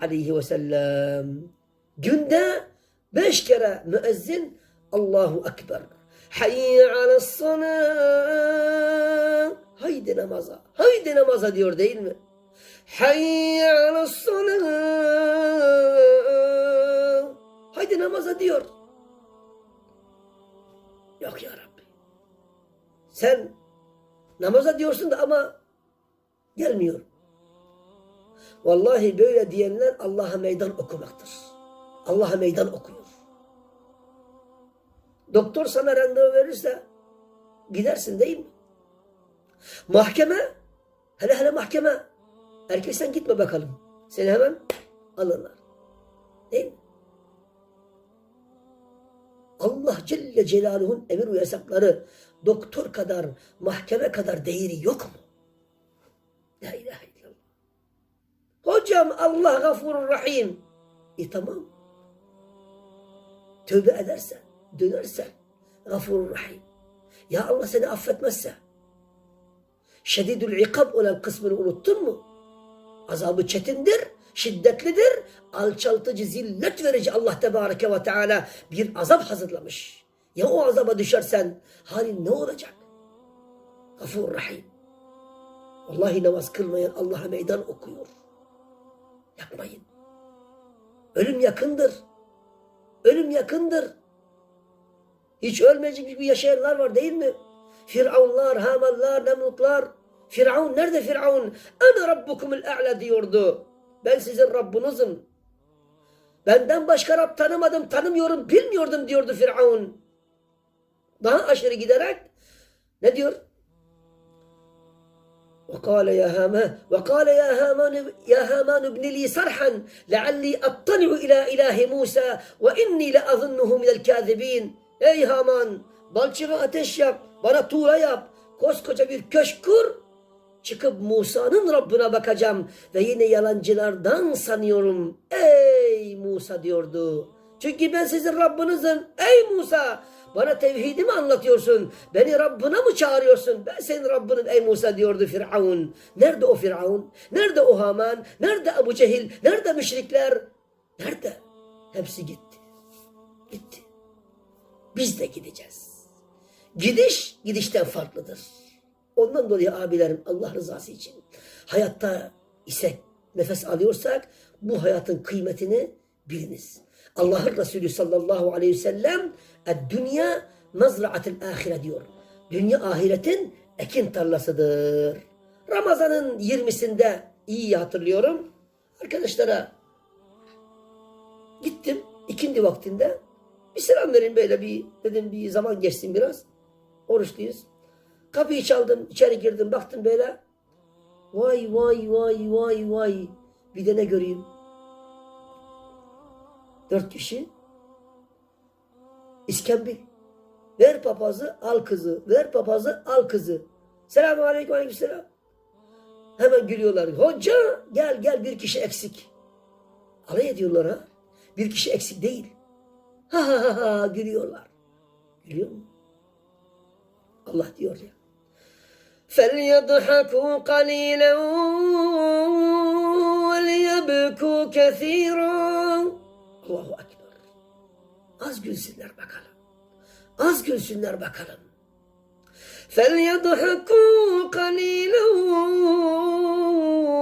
aleyhi ve sellem. Günde beş kere müezzin Allahu Ekber. Hayye alassalah. Haydi namaza. Haydi namaza diyor değil mi? Hayye alassalah. Haydi namaza diyor. Yok ya Rabbi. Sen namaza diyorsun da ama gelmiyor. Vallahi böyle diyenler Allah'a meydan okumaktır. Allah'a meydan okuyor. Doktor sana randevu verirse gidersin değil mi? Mahkeme, hele hele mahkeme. Erkek sen gitme bakalım. Seni hemen alırlar. Değil mi? Allah Celle Celaluhu'nun emir ve yasakları doktor kadar, mahkeme kadar değeri yok mu? Hocam Allah gafurur rahim. E tamam. Tövbe ederse, dönerse gafurur rahim. Ya Allah seni affetmezse şedidül ikab olan kısmını unuttun mu? Azabı çetindir, şiddetlidir, alçaltıcı, zillet verici Allah Tebareke ve Teala bir azap hazırlamış. Ya o azaba düşersen halin ne olacak? Gafur Rahim. Vallahi namaz kılmayan Allah'a meydan okuyor. Yapmayın. Ölüm yakındır. Ölüm yakındır. Hiç ölmeyecek gibi yaşayanlar var değil mi? Firavunlar, Hamanlar, Nemrutlar. Firavun nerede Firavun? Ana rabbukumul a'la diyordu. Ben sizin Rabbinizim. Benden başka Rab tanımadım, tanımıyorum, bilmiyordum diyordu Firavun. Daha aşırı giderek ne diyor? وقال يا هامان وقال يا هامان يا هامان ابن لي صرحا لعلي اطلع الى اله موسى واني لاظنه من الكاذبين Ey Haman balçığa ateş yap bana tuğla yap koskoca bir köşk kur çıkıp Musa'nın Rabbine bakacağım ve yine yalancılardan sanıyorum ey Musa diyordu çünkü ben sizin Rabbinizim ey Musa bana tevhidi mi anlatıyorsun? Beni Rabbına mı çağırıyorsun? Ben senin Rabbinim ey Musa diyordu Firavun. Nerede o Firavun? Nerede o Haman? Nerede Ebu Cehil? Nerede müşrikler? Nerede? Hepsi gitti. Gitti. Biz de gideceğiz. Gidiş gidişten farklıdır. Ondan dolayı abilerim Allah rızası için hayatta isek nefes alıyorsak bu hayatın kıymetini biliniz. Allah'ın Resulü sallallahu aleyhi ve sellem dünya mazraatil ahire diyor. Dünya ahiretin ekin tarlasıdır. Ramazanın 20'sinde iyi hatırlıyorum. Arkadaşlara gittim ikindi vaktinde. Bir selam verin böyle bir dedim bir zaman geçsin biraz. Oruçluyuz. Kapıyı çaldım, içeri girdim, baktım böyle. Vay vay vay vay vay. Bir de ne göreyim? Dört kişi. İskambil. Ver papazı, al kızı. Ver papazı, al kızı. Selamun aleyküm, aleyküm selam. Hemen gülüyorlar. Hoca gel gel bir kişi eksik. Alay ediyorlar ha. Bir kişi eksik değil. Ha ha ha ha gülüyorlar. Gülüyor mu? Allah diyor ya. فَلْيَضْحَكُوا قَلِيلًا وَلْيَبْكُوا كَثِيرًا Allahu Ekber. Az gülsünler bakalım. Az gülsünler bakalım. فَلْيَضْحَكُوا قَلِيلًا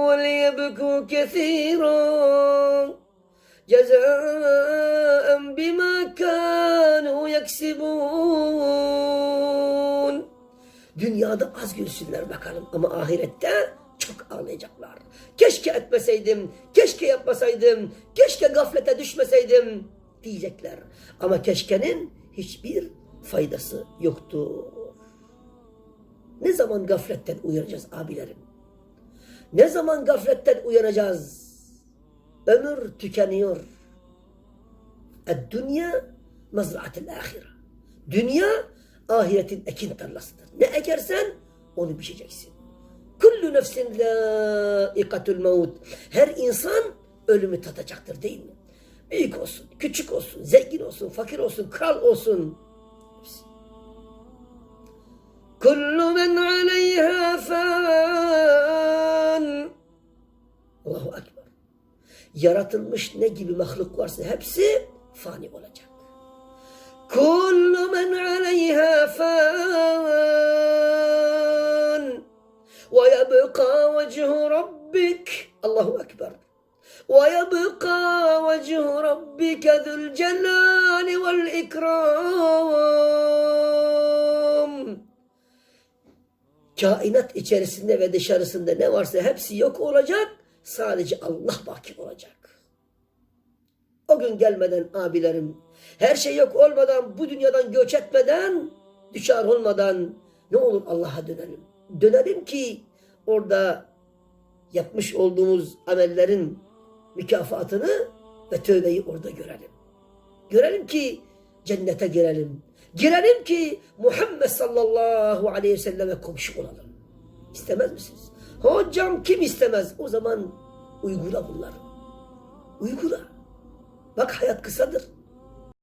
وَلْيَبْكُوا كَثِيرًا جَزَاءً بِمَا كَانُوا يَكْسِبُونَ Dünyada az gülsünler bakalım ama ahirette çok ağlayacaklar. Keşke etmeseydim, keşke yapmasaydım, keşke gaflete düşmeseydim diyecekler. Ama keşkenin hiçbir faydası yoktu. Ne zaman gafletten uyanacağız abilerim? Ne zaman gafletten uyanacağız? Ömür tükeniyor. Dünya mazraatil ahire. Dünya ahiretin ekin tarlasıdır. Ne ekersen onu biçeceksin. Kullu nefsin lâikatul mevut. Her insan ölümü tadacaktır değil mi? Büyük olsun, küçük olsun, zengin olsun, fakir olsun, kral olsun. Kullu men aleyha fan. Allahu Ekber. yaratılmış ne gibi mahluk varsa hepsi fani olacak. Kullu men aleyha fan ve yebqa vechu rabbik Allahu Ekber ويبقى وجه ربك ذو الجلال والإكرام Kainat içerisinde ve dışarısında ne varsa hepsi yok olacak. Sadece Allah baki olacak. O gün gelmeden abilerim, her şey yok olmadan, bu dünyadan göç etmeden, düşar olmadan ne olur Allah'a dönelim. Dönelim ki orada yapmış olduğumuz amellerin mükafatını ve tövbeyi orada görelim. Görelim ki cennete girelim. Girelim ki Muhammed sallallahu aleyhi ve selleme komşu olalım. İstemez misiniz? Hocam kim istemez? O zaman uygula bunları. Uygula. Bak hayat kısadır.